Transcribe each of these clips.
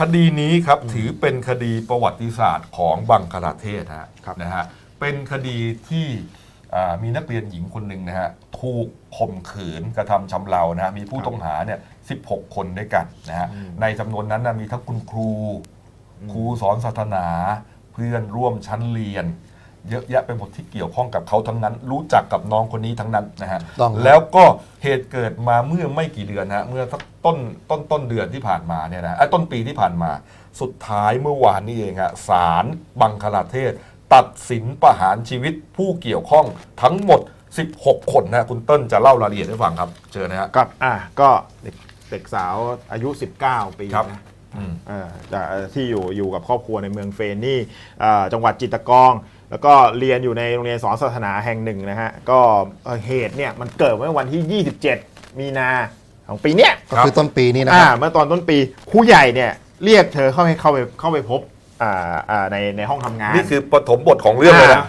คดีนี้ครับถือเป็นคดีประวัติศาสตร์ของบังคลาเทศฮะครับ นะฮะเป็นคดีที่อ่ามีนักเรียนหญิงคนหนึ่งนะฮะถูกข่มขืนกระทำชำเรานะฮะมีผู้ต้องหาเนี่ย16 คนด้วยกันนะฮะในจำนวนนั้นนะมีทั้งคุณครู ครูสอนศาสนา เพื่อนร่วมชั้นเรียน เยอะแยะไปหมดที่เกี่ยวข้องกับเขาทั้งนั้น รู้จักกับน้องคนนี้ทั้งนั้นนะฮะต้องครับ แล้วก็เหตุเกิดมาเมื่อไม่กี่เดือนฮะเมื่อสักต้นต้นต้นเดือนที่ผ่านมาเนี่ยนะเอ้ยต้นปีที่ผ่านมา สุดท้ายเมื่อวานนี้เองฮะศาลบังคลาเทศ ตัดสินประหารชีวิตผู้เกี่ยวข้องทั้งหมด 16 คนนะคุณเติ้ลจะเล่ารายละเอียดให้ฟังครับเจอนะฮะก็อะก็เด็กเด็กสาวอายุ 19 ปีครับ นะอืม เอ่อจากที่อยู่อยู่กับครอบครัวในเมืองเฟนนี่เอ่อจังหวัดจิตรกอง แล้วก็เรียนอยู่ในโรงเรียนสอนศาสนาแห่งหนึ่งนะฮะ ก็เอ่อเหตุเนี่ยมันเกิดเมื่อวันที่ 27 มีนาของปีเนี้ยก็คือต้นปีนี้นะคอ่ารับ เมื่อตอนต้นปีครูใหญ่เนี่ยเรียกเธอเข้าให้เข้าไปเข้าไปพบอ่าอ่าในในห้องทำงาน นี่คือปฐมบทของเรื่องเลยนะา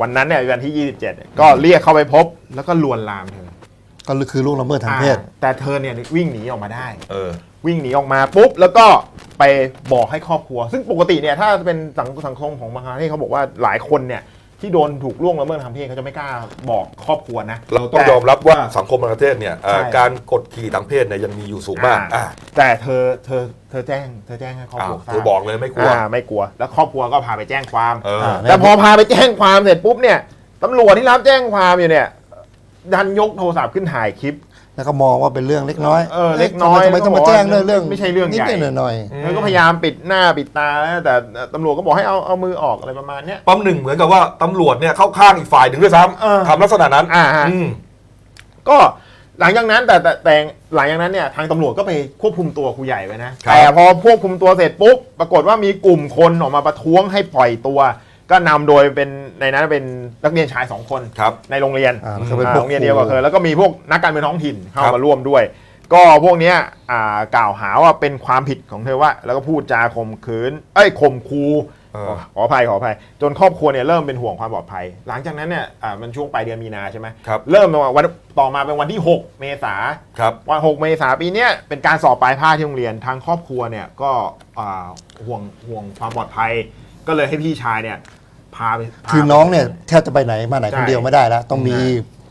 วันนั้นเนี่ยวันที่ 27เนี่ยก็เรียกเข้าไปพบแล้วก็ลวนลามเธอก็คือล่วงละเมิดทางเพศ อ่าแต่เธอเนี่ยวิ่งหนีออกมาได้ เออ วิ่งหนีออกมาปุ๊บแล้วก็ ไปบอกให้ครอบครัว ซึ่งปกติเนี่ยถ้าเป็นสังสังคมของบางครั้งที่เขาบอกว่าหลายคนเนี่ยที่โดนถูกล่วงละเมิดทางเพศเขาจะไม่กล้าบอกครอบครัวนะ เราต้องแต่ยอมรับว่าสังคมประเทศเนี่ยเอ่อใช่ การกดขี่ทางเพศเนี่ยยังมีอยู่สูงมากอ่าอ่าแต่เธอเธอเธอแจ้งเธอแจ้งให้ครอบอ้าควรัวทราเธอบอกเลยไม่กลัว อ่าไม่กลัว แล้วครอบครัวก็พาไปแจ้งความ เอออ่าแต่พอพาไปแจ้งความเสร็จปุ๊บเนี่ยตำรวจที่รับแจ้งความอยู่เนี่ยดันยกโทรศัพท์ขึ้นถ่ายคลิป แล้วก็มองว่าเป็นเรื่องเล็กน้อยเออเล็กน้อยทำไมต้องมาแจ้งเรื่องเรื่องไม่ใช่เรื่องใหญ่นิดๆหน่อยเธอก็พยายามปิดหน้าปิดตานะแต่ตำรวจก็บอกให้เอาเอามือออกอะไรประมาณเนี้ยปั๊มหนึ่งเหมือนกับว่าตำรวจเนี่ยเข้าข้างอีกฝ่ายหนึ่งด้วยซ้เออำทำลักษณะนั้นอ่าฮะอืมก็หลังจากนั้นแต่แต่แต่หลังจากนั้นเนี่ยทางตำรวจก็ไปควบคุมตัวครูใหญ่ไว้นะครับแต่พอควบคุมตัวเสร็จปุ๊บปรากฏว่ามีกลุ่มคนออกมาประท้วงให้ปล่อยตัว ก็นำโดยเป็นในนั้นเป็นนักเรียนชายสองคน ครับ ในโรงเรียนๆอ่าแล้วก็เป็นอ่าพวกโรงเรียนเดียวกับเธอแล้วก็มีพวกนักการเมืองท้องถิ่นเข้าครับ มาร่วมด้วย ก็พวกเนี้ยอ่ากล่าวหาว่าเป็นความผิดของเธอว่า แล้วก็พูดจาข่มขืน เอ้ยข่มคูเออ ขออภัยขออภัย จนครอบครัวเนี่ยเริ่มเป็นห่วงความปลอดภัย หลังจากนั้นเนี่ยอ่ามันช่วงปลายเดือนมีนาใช่ไหมครับเริ่มมาวันต่อมาเป็นวันที่ 6 เมษาครับ วัน 6 เมษาปีเนี้ยเป็นการสอบปลายภาคที่โรงเรียนทางครอบครัวเนี่ยก็อ่าห่วงห่วงความปลอดภัย ก็เลยให้พี่ชายเนี่ยพาไปพาคือไปน้องเนี่ยแทบจะไปไหนมาไหนใช่คนเดียวไม่ได้แล้ว ต้องมี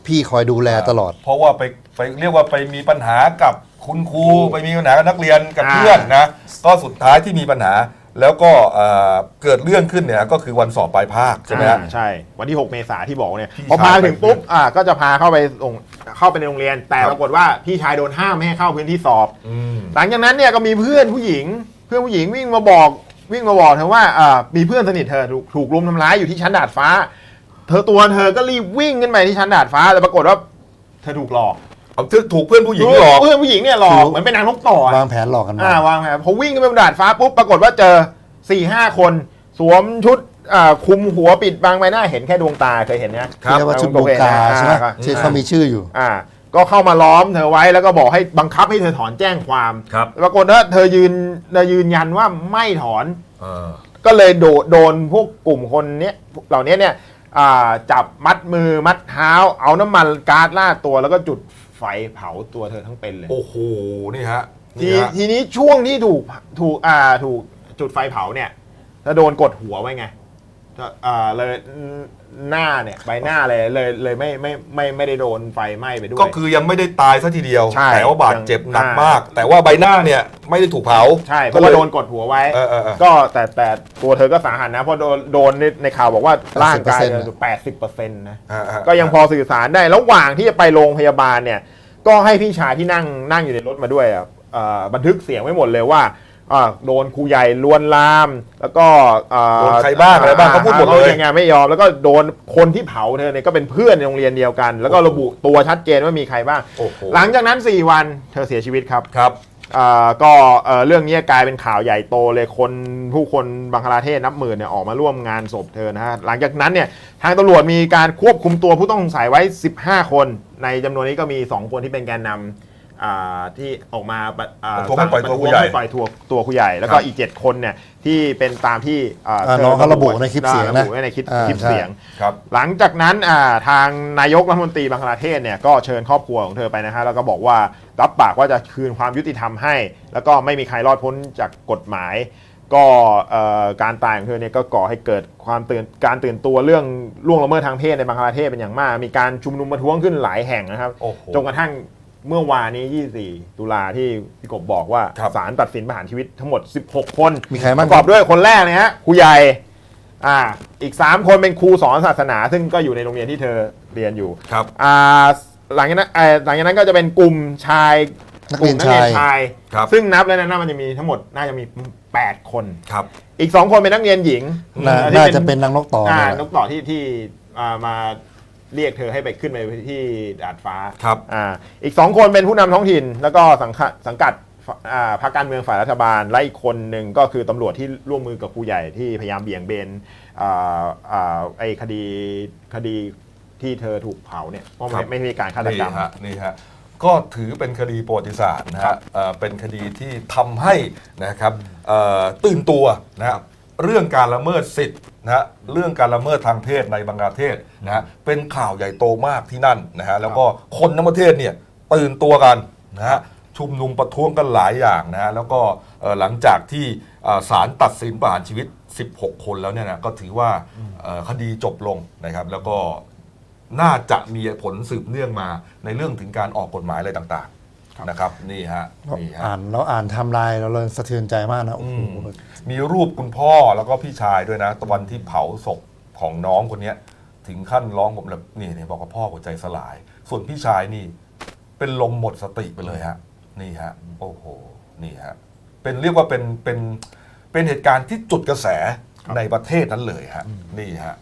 พี่คอยดูแลตลอด เพราะว่าไปไปเรียกว่าไปมีปัญหากับคุณครูไปมีปัญหากับนักเรียนกับอ่าเพื่อนนะก็สุดท้ายที่มีปัญหาแล้วก็เอ่อเกิดเรื่องขึ้นเนี่ยก็คือวันสอบปลายภาคใช่ไหมฮะ อ่าใช่ วันที่ 6 เมษาที่บอกเนี่ยพี่พอพาชายถึงปุ๊บไปอ่าก็จะพาเข้าไปส่งเข้าไปในโรงเรียน แต่ครับ ปรากฏว่าพี่ชายโดนห้ามไม่ให้เข้าพื้นที่สอบ อืม หลังจากนั้นเนี่ยก็มีเพื่อนผู้หญิง เพื่อนผู้หญิงวิ่งมาบอก วิ่งมาบอกเธอว่าอ่ามีเพื่อนสนิทเธอถูกถูกรุมทำร้ายอยู่ที่ชั้นดาดฟ้า เธอตัวเธอก็รีบวิ่งขึ้นไปที่ชั้นดาดฟ้าแต่ปรากฏว่าเธอถูกหลอกเอาถูกเพื่อนผู้หญิงหลอกเพื่อนผู้หญิงเนี่ยหลอกคือเหมือนเป็นนางนกต่ออะวางแผนหลอกกันมาอ่าวางแผนพอวิ่งขึ้นไปบนดาดฟ้าปุ๊บปรากฏว่าเจอ4ี่ห้าคน สวมชุดอ่าคลุมหัวปิดบังใบหน้าเห็นแค่ดวงตาเคยเห็นไหมครับเรียกว่าชุดโบกาใช่ไหมอ่าที่เขามีชื่ออยู่อ่า ก็เข้ามาล้อมเธอไว้แล้วก็บอกให้บังคับให้เธอถอนแจ้งความครับปรากฏว่าเธอยืนเธอยืนยันว่าไม่ถอน เออ ก็เลยโดโดนพวกกลุ่มคนเนี้ยเหล่านี้เนี่ยอ่าจับมัดมือมัดเท้า เอาน้ำมันก๊าซราดตัว แล้วก็จุดไฟเผาตัวเธอทั้งเป็นเลย โอ้โห นี่ฮะทีนี่ฮะทีนี้ช่วงที่ถูกถูกอ่าถูกจุดไฟเผาเนี่ยถ้าโดนกดหัวไว้ไงก็ อ่าเลยหน้าเนี่ยใบหน้าเลยเลยเลยไม่ไม่ไม่ไม่ได้โดนไฟไหม้ไปด้วย ก็คือยังไม่ได้ตายซะทีเดียว ใช่แต่ว่าบาดเจ็บหนักอ่ามมาก แต่ว่าใบหน้าเนี่ยไม่ได้ถูกเผาใช่เพราะว่าโดนกดหัวไว้ เออเออเออ ก็แต่แต่ตัวเธอก็สาหัสนะ เพราะโดนโดนในในข่าวบอกว่าร่างกาย80%แปดสิบเปอร์เซ็นต์นะ อ่าอ่าก็ยังพอสื่อสารได้ ระหว่างที่จะไปโรงพยาบาลเนี่ย ก็ให้พี่ชายที่นั่งนั่งอยู่ในรถมาด้วยอะเอ่อบันทึกเสียงไว้หมดเลยว่า อ่าโดนครูใหญ่ลวนลาม แล้วก็อ่าโดนใครบ้างอะไรบ้างเขาพูดหมดเลย ยังไงไม่ยอมแล้วก็โดนคนที่เผาเธอเนี่ยก็เป็นเพื่อนในโรงเรียนเดียวกัน แล้วก็ระบุตัวชัดเจนว่ามีใครบ้าง โอ้โหหลังจากนั้น 4 วันเธอเสียชีวิตครับ ครับ อ่าก็เอ่อเรื่องนี้กลายเป็นข่าวใหญ่โตเลยคนผู้คนบังคลาเทศนับหมื่นเนี่ยออกมาร่วมงานศพเธอนะฮะหลังจากนั้นเนี่ยทางตำรวจมีการควบคุมตัวผู้ต้องสงสัยไว้ 15 คน ในจำนวนนี้ก็มี 2 คนที่เป็นแกนนำ อ่าที่ออกมาปะอ่าประท้วงให้ปล่อยตัวประครูใหญ่ให้ปล่อยตัวตัวครูใหญ่ แล้วก็ครับอีก 7 คนเนี่ยที่เป็นตามที่อ่าอ่าน้องเขาระบุในคลิปเสียงนะระบุไว้ในคลิปอ่าคลิปใช่ เสียง ครับ หลังจากนั้นอ่าทางนายกรัฐมนตรีบังคลาเทศเนี่ยก็เชิญครอบครัวของเธอไปนะฮะแล้วก็บอกว่ารับปากว่าจะคืนความยุติธรรมให้ แล้วก็ไม่มีใครรอดพ้นจากกฎหมาย ก็เอ่อการตายของเธอเนี่ยก็ก่อให้เกิดความตื่นการตื่นตัวเรื่องล่วงละเมิดทางเพศในบังคลาเทศเป็นอย่างมาก มีการชุมนุมประท้วงขึ้นหลายแห่งนะครับโอ้โห จนกระทั่ง เมื่อวานนี้ 24 ตุลาที่พี่กบบอกว่าครับศาลตัดสินประหารชีวิตทั้งหมด 16 คนมีใครปบ้างระกอบด้วยคนแรกนะฮะครูใหญ่อ่าอีก 3 คนเป็นครูสอนศาสนา ซึ่งก็อยู่ในโรงเรียนที่เธอเรียนอยู่ครับ อ่าหลังจากนั้นเอ่อหลังจากนั้นก็จะเป็นกลุ่มชายนักกลุ่เรียมนชาย ครับ ซึ่งนับแล้วนะมันจะมีทั้งหมดน่าจะมี 8 คน ครับ อีก 2 คนเป็นนักเรียนหญิงน่าอ่ที่น่าจะเป็นนางนกต่ออ่าเนี่ยแหละนกต่อที่ที่อ่ามา เรียกเธอให้ไปขึ้นไปที่ดาดฟ้าครับ อ่าอีก2คนเป็นผู้นำท้องถิ่น แล้วก็สังกัดสังกัดอ่าพรรคการเมืองฝ่ายรัฐบาล และอีกคนหนึ่งก็คือตำรวจที่ร่วมมือกับครูใหญ่ที่พยายามเบี่ยงเบนอ่าอ่าไอ้คดีคดีที่เธอถูกเผาเนี่ยว่าครัไม่บไม่มีการฆาตกรรม นี่ฮะนี่ฮะก็ถือเป็นคดีประวัติศาสตร์นะฮะเอ่อเป็นคดีที่ทำให้นะครับเอ่อตื่นตัวนะครับเรื่องการละเมิดสิทธิ์ นะฮะเรื่องการละเมิดทางเพศในบังกลาเทศนะฮะเป็นข่าวใหญ่โตมากที่นั่นนะฮะแล้วก็คนทั้งประเทศเนี่ยตื่นตัวกันนะฮะชุมนุมประท้วงกันหลายอย่างนะฮะแล้วก็เอ่อหลังจากที่เอ่อศาลตัดสินประหารชีวิต 16 คนแล้วเนี่ยนะก็ถือว่าเอ่อคดีจบลงนะครับ แล้วก็น่าจะมีผลสืบเนื่องมาในเรื่องถึงการออกกฎหมายอะไรต่างๆ นะครับนี่ฮะนี่ฮะ อ่านแล้วอ่านไทำลายเราเลยสะเทือนใจมากนะโอ้อืโหมมีรูปคุณพ่อแล้วก็พี่ชายด้วยนะตอนที่เผาศพของน้องคนเนี้ย ถึงขั้นร้องผมแบบนี่นี่บอกว่าพ่อหัวใจสลาย ส่วนพี่ชายนี่ เป็นลมหมดสติไปเลยฮะ นี่ฮะ โอ้โห นี่ฮะ เป็นเรียกว่าเป็นเป็นเป็นเหตุการณ์ที่จุดกระแสในประเทศนั้นเลยฮะ นี่ฮะ